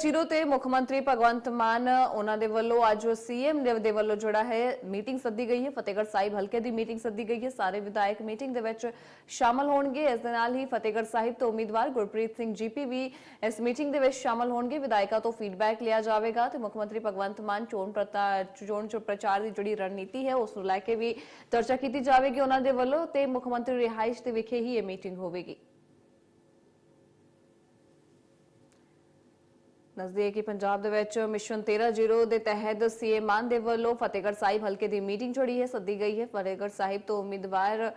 Zero ਤੇ ਮੁੱਖ ਮੰਤਰੀ ਭਗਵੰਤ ਮਾਨ, ਉਹਨਾਂ ਦੇ ਵੱਲੋਂ ਅੱਜ ਸੀਐਮ ਦੇ ਵੱਲੋਂ ਜਿਹੜਾ ਹੈ ਮੀਟਿੰਗ ਸੱਦੀ ਗਈ ਹੈ। ਫਤਿਹਗੜ੍ਹ ਸਾਹਿਬ ਹਲਕੇ ਦੀ ਮੀਟਿੰਗ ਸੱਦੀ ਗਈ ਹੈ। ਸਾਰੇ ਵਿਧਾਇਕ ਮੀਟਿੰਗ ਦੇ ਵਿੱਚ ਸ਼ਾਮਲ ਹੋਣਗੇ। ਇਸ ਦੇ ਨਾਲ ਹੀ ਫਤਿਹਗੜ੍ਹ ਸਾਹਿਬ ਤੋਂ ਉਮੀਦਵਾਰ ਗੁਰਪ੍ਰੀਤ ਸਿੰਘ ਜੀਪੀ ਵੀ ਇਸ ਮੀਟਿੰਗ ਦੇ ਵਿੱਚ ਸ਼ਾਮਲ ਹੋਣਗੇ। ਵਿਧਾਇਕਾਂ ਤੋਂ ਫੀਡਬੈਕ ਲਿਆ ਜਾਵੇਗਾ ਤੇ ਮੁੱਖ ਮੰਤਰੀ ਭਗਵੰਤ ਮਾਨ ਚੋਣ ਪ੍ਰਤਾ, ਚੋਣ ਪ੍ਰਚਾਰ ਦੀ ਜਿਹੜੀ ਰਣਨੀਤੀ ਹੈ, ਉਸ ਨੂੰ ਲੈ ਕੇ ਵੀ ਚਰਚਾ ਕੀਤੀ ਜਾਵੇਗੀ ਉਹਨਾਂ ਦੇ ਵੱਲੋਂ ਤੇ ਮੁੱਖ ਮੰਤਰੀ ਰਿਹਾਇਸ਼ ਦੇ ਵਿਖੇ ਹੀ ਇਹ ਮੀਟਿੰਗ ਹੋਵੇਗੀ। ਨਜ਼ਦੀਕ ਕਿ ਪੰਜਾਬ ਦੇ ਵਿੱਚ ਮਿਸ਼ਨ 13-0 ਦੇ ਤਹਿਤ ਸੀਐਮ ਮਾਨ ਦੇ ਵੱਲੋਂ ਫਤਿਹਗੜ੍ਹ ਸਾਹਿਬ ਹਲਕੇ ਦੀ ਮੀਟਿੰਗ ਜਿਹੜੀ ਹੈ, ਸੱਦੀ ਗਈ ਹੈ। ਫਤਿਹਗੜ੍ਹ ਸਾਹਿਬ ਤੋਂ ਉਮੀਦਵਾਰ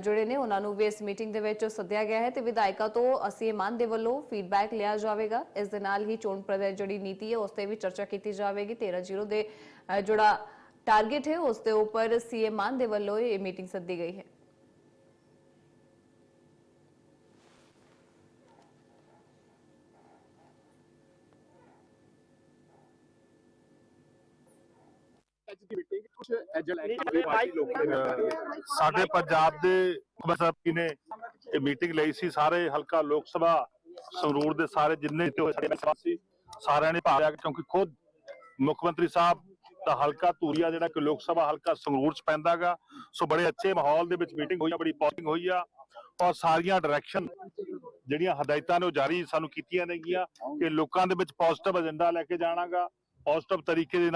ਜਿਹੜੇ ਨੇ, ਉਹਨਾਂ ਨੂੰ ਵੀ ਇਸ ਮੀਟਿੰਗ ਦੇ ਵਿੱਚ ਸੱਦਿਆ ਗਿਆ ਹੈ ਤੇ ਵਿਧਾਇਕਾਂ ਤੋਂ ਸੀਐਮ ਮਾਨ ਦੇ ਵੱਲੋਂ ਫੀਡਬੈਕ ਲਿਆ ਜਾਵੇਗਾ। ਇਸ ਦੇ ਨਾਲ ਹੀ ਚੋਣ ਪ੍ਰਚਾਰ ਜਿਹੜੀ ਨੀਤੀ ਹੈ, ਉਸ ਤੇ ਵੀ ਚਰਚਾ ਕੀਤੀ ਜਾਵੇਗੀ। 13-0 ਦੇ ਜਿਹੜਾ ਟਾਰਗੇਟ ਹੈ, ਉਸ ਦੇ ਉੱਪਰ ਸੀਐਮ ਮਾਨ ਦੇ ਵੱਲੋਂ ਇਹ ਮੀਟਿੰਗ ਸੱਦੀ ਗਈ ਹੈ। ਅੱਜ ਦੀ ਮੀਟਿੰਗ ਕੁਝ ਐਜਲ ਪਾਰਟੀ ਲੋਕਾਂ ਨੇ ਸਾਡੇ ਪੰਜਾਬ ਦੇ ਮੰਤਰੀ ਨੇ ਇਹ ਮੀਟਿੰਗ ਲਈ ਸੀ। ਸਾਰੇ ਹਲਕਾ ਲੋਕ ਸਭਾ ਸੰਗਰੂਰ ਦੇ ਸਾਰੇ ਜਿੰਨੇ ਤੇ ਹੋਏ ਸਾਡੇ ਵਿਸ਼ਵਾਸ ਸਾਰਿਆਂ ਨੇ ਭਾਗ ਲਿਆ ਕਿਉਂਕਿ ਖੁਦ ਮੁੱਖ ਮੰਤਰੀ ਸਾਹਿਬ ਦਾ ਹਲਕਾ ਧੂਰੀਆ ਜਿਹੜਾ ਕਿ ਲੋਕ ਸਭਾ ਹਲਕਾ ਸੰਗਰੂਰ ਚ ਪੈਂਦਾਗਾ ਸੋ ਬੜੇ ਅੱਛੇ ਮਾਹੌਲ ਦੇ ਵਿੱਚ ਮੀਟਿੰਗ ਹੋਈ ਆ ਬੜੀ ਪੋਜ਼ਿਟਿਵ ਹੋਈ ਆ। ਔਰ ਸਾਰੀਆਂ ਡਾਇਰੈਕਸ਼ਨ ਜਿਹੜੀਆਂ ਹਦਾਇਤਾਂ ਨੇ ਉਹ ਜਾਰੀ ਸਾਨੂੰ ਕੀਤੀਆਂ ਨੇਗੀਆਂ ਕਿ ਲੋਕਾਂ ਦੇ ਵਿੱਚ ਪੋਜ਼ਿਟਿਵ ਏਜੰਡਾ ਲੈ ਕੇ ਜਾਣਾਗਾ ਪੋਜ਼ਿਟਿਵ ਤਰੀਕੇ ਦੇ